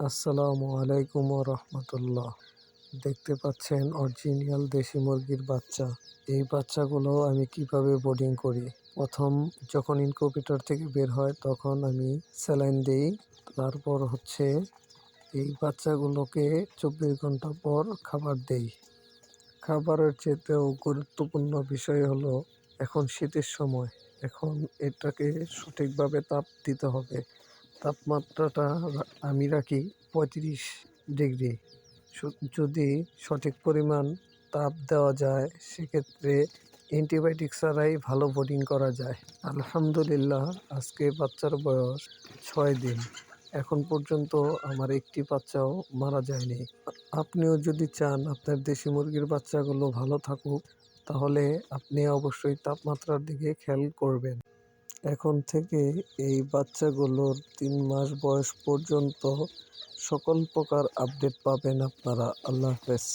আসসালামু আলাইকুম রহমতুল্লাহ। দেখতে পাচ্ছেন অরিজিনাল দেশি মুরগির বাচ্চা। এই বাচ্চাগুলো আমি কীভাবে বোর্ডিং করি? প্রথম যখন ইনকিউবেটর থেকে বের হয়, তখন আমি স্যালাইন দিই। তারপর হচ্ছে এই বাচ্চাগুলোকে চব্বিশ ঘণ্টা পর খাবার দেই। খাবারের চেয়েতেও গুরুত্বপূর্ণ বিষয় হলো এখন শীতের সময়। এখন এটাকে সঠিকভাবে তাপ দিতে হবে। তাপমাত্রাটা আমি রাখি পঁয়ত্রিশ ডিগ্রি। যদি সঠিক পরিমাণ তাপ দেওয়া যায়, সেক্ষেত্রে অ্যান্টিবায়োটিক ছাড়াই ভালো বোর্ডিং করা যায়। আলহামদুলিল্লাহ, আজকে বাচ্চার বয়স ছয় দিন। এখন পর্যন্ত আমার একটি বাচ্চাও মারা যায়নি। আপনিও যদি চান আপনার দেশি মুরগির বাচ্চাগুলো ভালো থাকুক, তাহলে আপনি অবশ্যই তাপমাত্রার দিকে খেয়াল করবেন। এখন থেকে এই বাচ্চাগুলোর তিন মাস বয়স পর্যন্ত সকল প্রকার আপডেট পাবেন আপনারা। আল্লাহ হাফেজ।